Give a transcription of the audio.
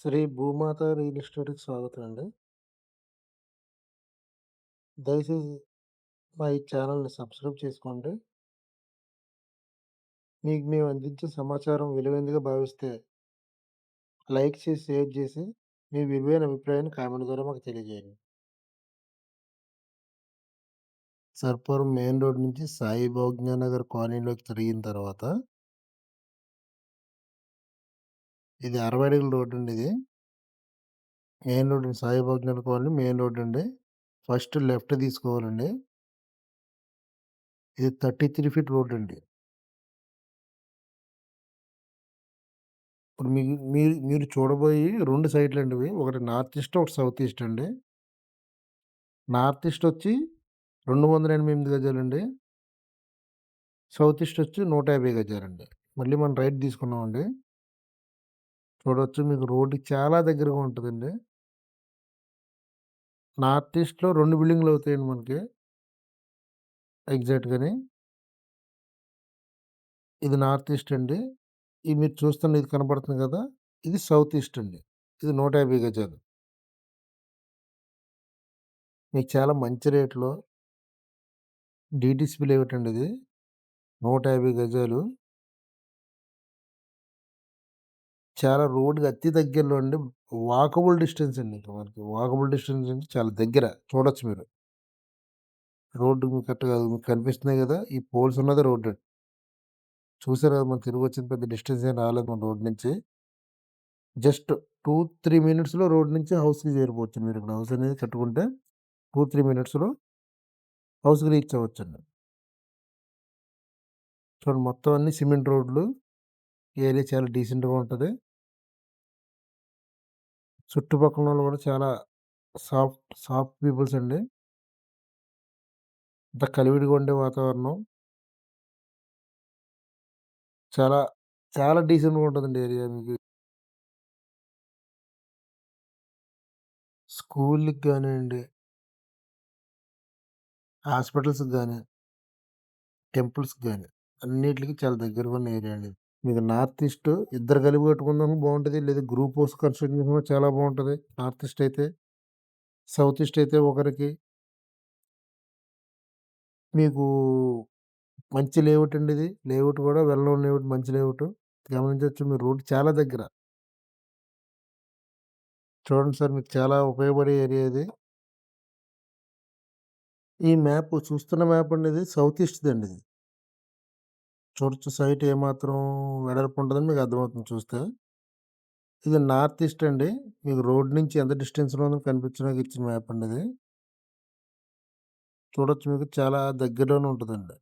శ్రీ భూమాత రియల్ ఎస్టేట్‌కి స్వాగతం అండి. దయచేసి మా ఈ ఛానల్ని సబ్స్క్రైబ్ చేసుకోండి. మీకు మేము అందించే సమాచారం విలువైందిగా భావిస్తే లైక్ చేసి, షేర్ చేసి, మీ విలువైన అభిప్రాయాన్ని కామెంట్ ద్వారా మాకు తెలియజేయండి. సర్పూర్ మెయిన్ రోడ్ నుంచి సాయి భోజ్ఞానగర్ కాలనీలోకి తిరిగిన తర్వాత ఇది 60 అడుగుల రోడ్ అండి ఇది. మెయిన్ రోడ్ సాయి భోజ్ఞానగర్ కాలనీ మెయిన్ రోడ్ అండి. ఫస్ట్ లెఫ్ట్ తీసుకోవాలండి. ఇది 33 ఫీట్ రోడ్ అండి. ఇప్పుడు మీ మీరు మీరు చూడబోయి 2 సైట్‌లండి ఇవి. ఒకటి నార్త్ ఈస్ట్, ఒకటి సౌత్ ఈస్ట్ అండి. నార్త్ ఈస్ట్ వచ్చి 288 గజాలండి. సౌత్ ఈస్ట్ వచ్చి 150 గజాలండి. మళ్ళీ మనం రైట్ తీసుకున్నామండి. చూడొచ్చు మీకు రోడ్డుకి చాలా దగ్గరగా ఉంటుందండి నార్త్ ఈస్ట్‌లో రెండు బిల్డింగ్లు అవుతాయండి మనకి. ఎగ్జాక్ట్‌గాని. ఇది నార్త్ ఈస్ట్ అండి. ఇది మీరు చూస్తున్న ఇది కనపడుతుంది కదా! ఇది సౌత్ ఈస్ట్ అండి. ఇది 150 గజాలు. మీకు చాలా మంచి రేట్‌లో డీటీసీ లేఅవుట్ అండి ఇది. 150 గజాలు. చాలా రోడ్‌కి అతి దగ్గరలో అండి. వాకబుల్ డిస్టెన్స్ అండి ఇంకా మనకి. వాకబుల్ డిస్టెన్స్ అంటే చాలా దగ్గర. చూడొచ్చు మీరు. రోడ్డు మీకు కరెక్ట్‌గా మీకు కనిపిస్తున్నాయి కదా! ఈ పోల్స్ ఉన్నదే రోడ్డు. చూసారు కదా! మనం తిరిగొచ్చింది పెద్ద డిస్టెన్స్ ఏం రాలేదు మన రోడ్ నుంచి. జస్ట్ 2, 3 మినిట్స్‌లో రోడ్ నుంచి హౌస్‌కి చేరిపోవచ్చు. మీరు ఇక్కడ హౌస్ అనేది కట్టుకుంటే 2, 3 మినిట్స్‌లో హౌస్‌కి రీచ్ అవ్వచ్చండి. చూడండి మొత్తం అన్ని సిమెంట్ రోడ్లు. ఏరియా చాలా డీసెంట్‌గా ఉంటుంది చుట్టుపక్కల వాళ్ళు కూడా చాలా సాఫ్ట్, సాఫ్ట్ పీపుల్స్ అండి. అంత కలివిడిగా ఉండే వాతావరణం. చాలా, చాలా డీసెంట్‌గా ఉంటుందండి ఏరియా మీకు. స్కూల్కి కానివ్వండి హాస్పిటల్స్‌కి కానీ టెంపుల్స్‌కి కానీ అన్నిటికీ చాలా దగ్గరగా ఉన్న ఏరియా అండి. మీకు నార్త్ ఈస్ట్ ఇద్దరు కలిపి కట్టుకుందామన్నా బాగుంటుంది లేదా గ్రూప్ హౌస్ కన్స్ట్రక్షన్ చేసుకున్నా చాలా బాగుంటుంది నార్త్ ఈస్ట్ అయితే. సౌత్ ఈస్ట్ అయితే ఒకరికి మీకు మంచి లేఅవుట్ అండి ఇది. లేఅవుట్ కూడా వెల్ నోన్ లేఅవుట్ మంచి లేఅవుట్. గమనించవచ్చు మీరు రోడ్ చాలా దగ్గర. చూడండి సార్ మీకు చాలా ఉపయోగపడే ఏరియా ఇది. ఈ మ్యాప్ చూస్తున్న మ్యాప్ అండి ఇది సౌత్ అండి ఇది. చూడొచ్చు సైట్ ఏమాత్రం వెడల్పు ఉంటుందని మీకు అర్థమవుతుంది చూస్తే. ఇది నార్త్ ఈస్ట్ అండి. మీకు రోడ్ నుంచి ఎంత డిస్టెన్స్‌లో ఉందో కనిపించడానికి ఇచ్చిన మ్యాప్ అండి ఇది. చూడొచ్చు మీకు చాలా దగ్గరలోనే ఉంటుందండి